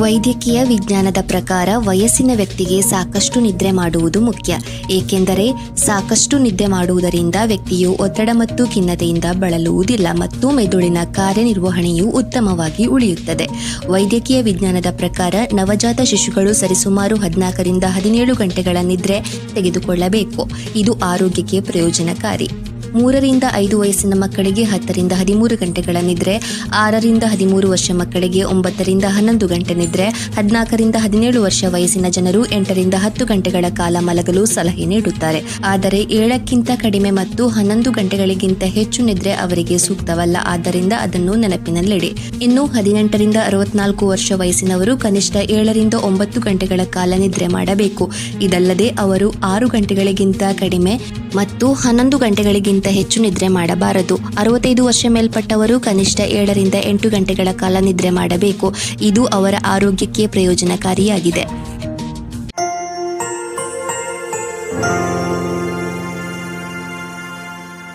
ವೈದ್ಯಕೀಯ ವಿಜ್ಞಾನದ ಪ್ರಕಾರ ವಯಸ್ಸಿನ ವ್ಯಕ್ತಿಗೆ ಸಾಕಷ್ಟು ನಿದ್ರೆ ಮಾಡುವುದು ಮುಖ್ಯ. ಏಕೆಂದರೆ ಸಾಕಷ್ಟು ನಿದ್ದೆ ಮಾಡುವುದರಿಂದ ವ್ಯಕ್ತಿಯು ಒತ್ತಡ ಮತ್ತು ಖಿನ್ನತೆಯಿಂದ ಬಳಲುವುದಿಲ್ಲ ಮತ್ತು ಮೆದುಳಿನ ಕಾರ್ಯನಿರ್ವಹಣೆಯು ಉತ್ತಮವಾಗಿ ಉಳಿಯುತ್ತದೆ. ವೈದ್ಯಕೀಯ ವಿಜ್ಞಾನದ ಪ್ರಕಾರ ನವಜಾತ ಶಿಶುಗಳು ಸರಿಸುಮಾರು ಹದಿನಾಲ್ಕರಿಂದ ಹದಿನೇಳು ಗಂಟೆಗಳ ನಿದ್ರೆ ತೆಗೆದುಕೊಳ್ಳಬೇಕು. ಇದು ಆರೋಗ್ಯಕ್ಕೆ ಪ್ರಯೋಜನಕಾರಿ. ಮೂರರಿಂದ ಐದು ವಯಸ್ಸಿನ ಮಕ್ಕಳಿಗೆ ಹತ್ತರಿಂದ ಹದಿಮೂರು ಗಂಟೆಗಳ ನಿದ್ರೆ, ಆರರಿಂದ ಹದಿಮೂರು ವರ್ಷ ಮಕ್ಕಳಿಗೆ ಒಂಬತ್ತರಿಂದ ಹನ್ನೊಂದು ಗಂಟೆ ನಿದ್ರೆ, ಹದಿನಾಲ್ಕರಿಂದ ಹದಿನೇಳು ವರ್ಷ ವಯಸ್ಸಿನ ಜನರು ಎಂಟರಿಂದ ಹತ್ತು ಗಂಟೆಗಳ ಕಾಲ ಮಲಗಲು ಸಲಹೆ ನೀಡುತ್ತಾರೆ. ಆದರೆ ಏಳಕ್ಕಿಂತ ಕಡಿಮೆ ಮತ್ತು ಹನ್ನೊಂದು ಗಂಟೆಗಳಿಗಿಂತ ಹೆಚ್ಚು ನಿದ್ರೆ ಅವರಿಗೆ ಸೂಕ್ತವಲ್ಲ. ಆದ್ದರಿಂದ ಅದನ್ನು ನೆನಪಿನಲ್ಲಿಡಿ. ಇನ್ನು ಹದಿನೆಂಟರಿಂದ ಅರವತ್ನಾಲ್ಕು ವರ್ಷ ವಯಸ್ಸಿನವರು ಕನಿಷ್ಠ ಏಳರಿಂದ ಒಂಬತ್ತು ಗಂಟೆಗಳ ಕಾಲ ನಿದ್ರೆ ಮಾಡಬೇಕು. ಇದಲ್ಲದೆ ಅವರು ಆರು ಗಂಟೆಗಳಿಗಿಂತ ಕಡಿಮೆ ಮತ್ತು ಹನ್ನೊಂದು ಗಂಟೆಗಳಿಗಿಂತ ಹೆಚ್ಚು ನಿದ್ರೆ ಮಾಡಬಾರದು. ಅರವತ್ತೈದು ವರ್ಷ ಮೇಲ್ಪಟ್ಟವರು ಕನಿಷ್ಠ ಏಳರಿಂದ ಎಂಟು ಗಂಟೆಗಳ ಕಾಲ ನಿದ್ರೆ ಮಾಡಬೇಕು. ಇದು ಅವರ ಆರೋಗ್ಯಕ್ಕೆ ಪ್ರಯೋಜನಕಾರಿಯಾಗಿದೆ.